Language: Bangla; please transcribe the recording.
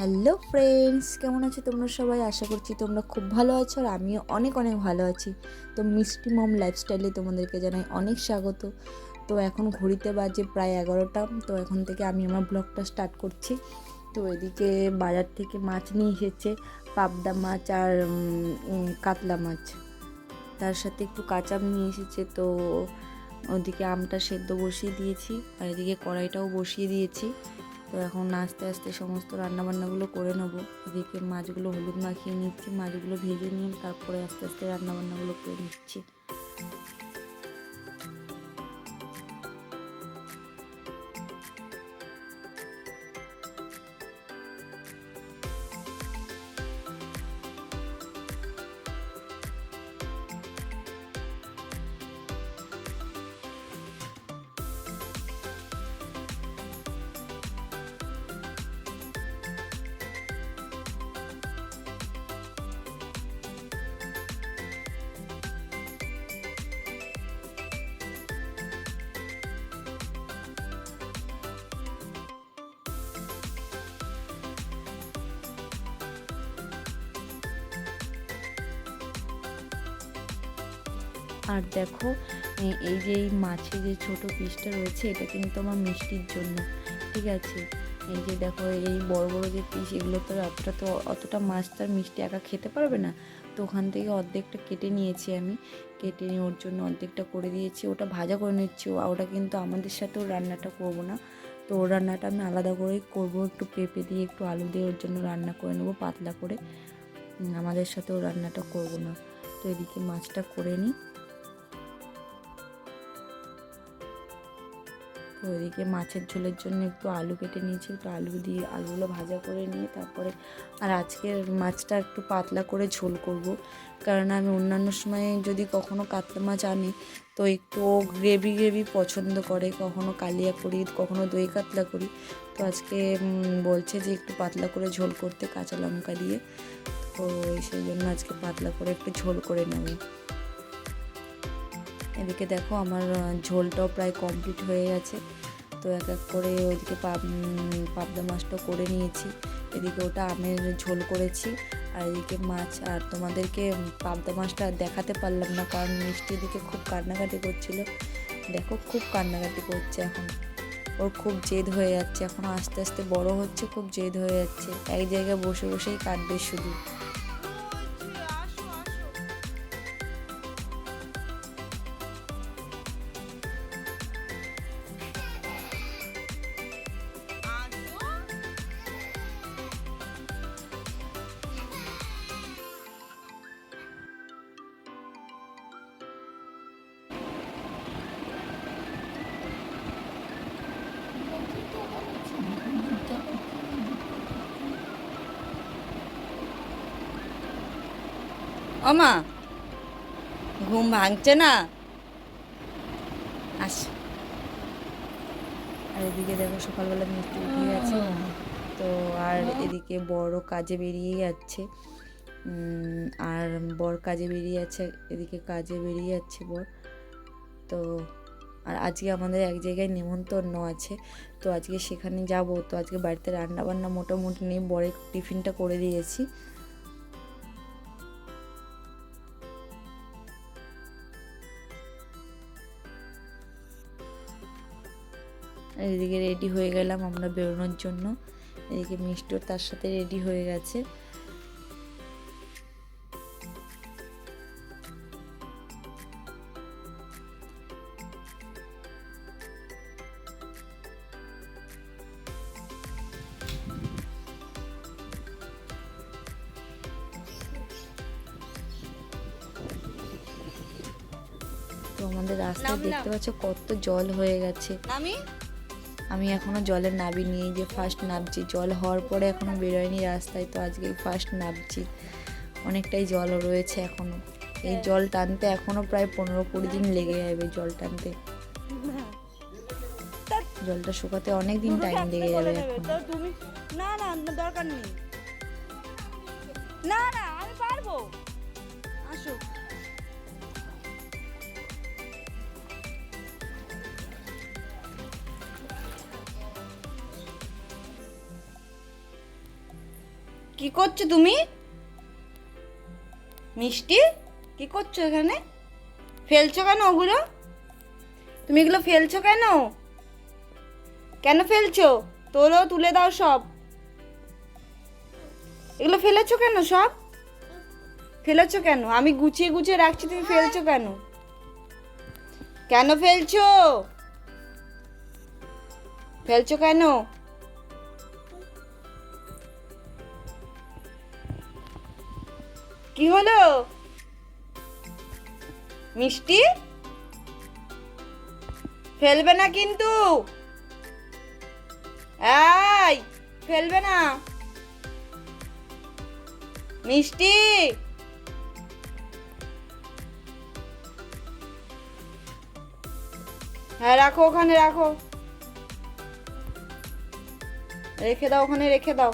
হ্যালো ফ্রেন্ডস, কেমন আছো তোমরা সবাই? আশা করছি তোমরা খুব ভালো আছো আর আমিও অনেক অনেক ভালো আছি। তো মিষ্টি মম লাইফস্টাইলে তোমাদেরকে জানাই অনেক স্বাগত। তো এখন ঘড়িতে বাজে প্রায় এগারোটা, তো এখন থেকে আমি আমার ব্লগটা স্টার্ট করছি। তো এদিকে বাজার থেকে মাছ নিয়ে এসেছে, পাবদা মাছ আর কাতলা মাছ। তার সাথে একটু কাঁচা আম নিয়ে এসেছে, তো ওদিকে আমটা সেদ্ধ বসিয়ে দিয়েছি আর এদিকে কড়াইটাও বসিয়ে দিয়েছি। তো এখন আস্তে আস্তে সমস্ত রান্নাবান্নাগুলো করে নেব। এদিকে মাছগুলো হলুদ মাখিয়ে নিচ্ছি, মাছগুলো ভেজে নিয়ে তারপরে আস্তে আস্তে রান্নাবান্নাগুলো করে নিচ্ছি। আর দেখো এই যে এই মাছের যে ছোট পিসটা রয়েছে, এটা কিন্তু আমার মিষ্টির জন্য, ঠিক আছে? এই যে দেখো, এই বড় বড় যে পিস এগুলো তো অতটা তো অতটা মাছ তার মিষ্টি একা খেতে পারবে না। তো ওখান থেকে অর্ধেকটা কেটে নিয়েছি আমি, কেটে নিয়ে ওর জন্য অর্ধেকটা করে দিয়েছি, ওটা ভাজা করে নিচ্ছি। ওটা কিন্তু আমাদের সাথেও রান্নাটা করব না। তো ওর রান্নাটা আমি আলাদা করেই করব, একটু পেঁপে দিয়ে, একটু আলু দিয়ে ওর জন্য রান্না করে নেব, পাতলা করে। আমাদের সাথেও রান্নাটা করব না। তো এদিকে মাছটা করে নিই। তো ওইদিকে মাছের ঝোলের জন্য একটু আলু কেটে নিয়েছি। একটু আলু দিয়ে আলুগুলো ভাজা করে নিয়ে তারপরে আর আজকের মাছটা একটু পাতলা করে ঝোল করব। কারণ আমি অন্যান্য সময় যদি কখনো কাতলা মাছ আনি, তো একটু গ্রেভি গ্রেভি পছন্দ করে। কখনো কালিয়া করি, কখনো দই কাতলা করি। তো আজকে বলছে যে একটু পাতলা করে ঝোল করতে কাঁচা লঙ্কা দিয়ে। তো সেই জন্য আজকে পাতলা করে একটু ঝোল করে নেব। এদিকে দেখো আমার ঝোলটাও প্রায় কমপ্লিট হয়ে গেছে। তো এক এক করে ওইদিকে পাব পাবদা মাছটা করে নিয়েছি। এদিকে ওটা আমের ঝোল করেছি। আর এদিকে মাছ, আর তোমাদেরকে পাবদা মাছটা দেখাতে পারলাম না, কারণ মিষ্টি দিকে খুব কান্নাকাটি করছিল। দেখো খুব কান্নাকাটি করছে এখন। ওর খুব জেদ হয়ে যাচ্ছে। এখন আস্তে আস্তে বড় হচ্ছে, খুব জেদ হয়ে যাচ্ছে। এক জায়গায় বসে বসেই কাটবে শুধু। অমা ঘুম ভাঙছে না? আস। আর এদিকে দেখো সকালবেলা মিষ্টি উঠে গেছে। তো আর এদিকে বড় কাজে বেরিয়ে যাচ্ছে। আর বর কাজে বেরিয়ে যাচ্ছে এদিকে কাজে বেরিয়ে যাচ্ছে বর। তো আর আজকে আমাদের এক জায়গায় নেমন্তন্ন আছে। তো আজকে সেখানে যাব। তো আজকে বাড়িতে রান্না বান্না মোটামুটি নেই। বরের টিফিনটা করে দিয়েছি। এদিকে রেডি হয়ে গেলাম আমরা বেরোনোর জন্য। এদিকে মিষ্টিও তার সাথে রেডি হয়ে গেছে। তো আমাদের রাস্তায় দেখতে পাচ্ছ কত জল হয়ে গেছে। আমি এখনও জলে নাবিনি এই যে ফার্স্ট নামছি জল হওয়ার পরে এখনও বেরোয়নি রাস্তায় তো আজকে ফার্স্ট নামছি অনেকটাই জল রয়েছে এখনও এই জল টানতে এখনও প্রায় পনেরো কুড়ি দিন লেগে যাবে জল টানতে। জলটা শুকাতে অনেক দিন টাইম লেগে যাবে এখন। না না না, দরকার নেই। না না আমি পারব। আসো কি করছ তুমি? মিষ্টি? কি করছ এখানে? ফেলছো কেন ওগুলো? তুমি এগুলো ফেলছো কেন? কেন ফেলছো? তোলো তুলে দাও সব। এগুলো ফেলেছো কেন সব? ফেলেছো কেন? আমি গুছিয়ে গুছিয়ে রাখছি, তুমি ফেলছো কেন? কেন ফেলছো? ফেলছো কেন? কি হলো? মিষ্টি? ফেলবে না কিন্তু। ফেলবে না। মিষ্টি? হ্যাঁ রাখো ওখানে, রাখো। রেখে দাও, ওখানে রেখে দাও।